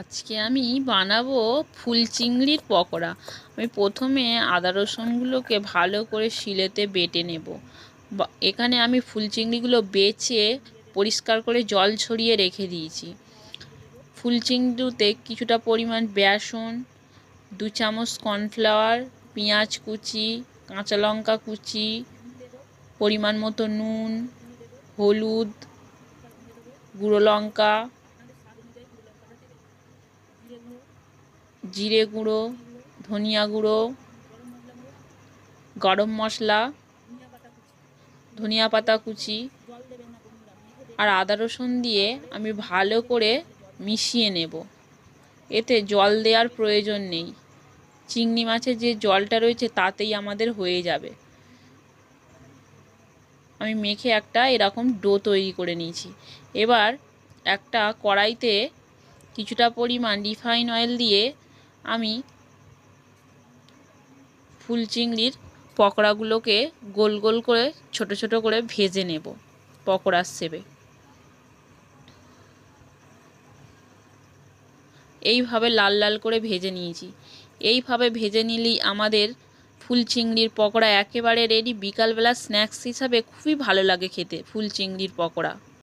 আজকে আমি বানাবো ফুল চিংড়ির পকোড়া। আমি প্রথমে আদা রসুনগুলোকে ভালো করে শিলেতে বেটে নেব। এখানে আমি ফুল চিংড়িগুলো বেছে পরিষ্কার করে জল ছড়িয়ে রেখে দিয়েছি। ফুল চিংড়িতে কিছুটা পরিমাণ বেসন, দু চামচ কর্নফ্লাওয়ার, পেঁয়াজ কুচি, কাঁচা লঙ্কা কুচি, পরিমাণ মতো নুন, হলুদ, গুঁড়ো লঙ্কা জিরে গুঁড়ো, ধনিয়া গুঁড়ো, গরম মশলা, ধনিয়া পাতা কুচি আর আদা রসুন দিয়ে আমি ভালো করে মিশিয়ে নেব। এতে জল দেওয়ার প্রয়োজন নেই। চিংড়ি মাছের যে জলটা রয়েছে তাতেই আমাদের হয়ে যাবে। আমি মেখে একটা এরকম ডো তৈরি করে নিয়েছি। এবার একটা কড়াইতে কিছুটা পরিমাণ রিফাইন অয়েল দিয়ে আমি ফুল চিংড়ির পকোড়াগুলোকে গোল গোল করে, ছোট ছোট করে ভেজে নেব পকোড়ার সেবে। এইভাবে লাল লাল করে ভেজে নিয়েছি। এইভাবে ভেজে নিলেই আমাদের ফুল চিংড়ির পকোড়া একেবারে রেডি বিকালবেলা স্ন্যাক্স হিসাবে খুবই ভালো লাগে খেতে ফুল চিংড়ির পকোড়া।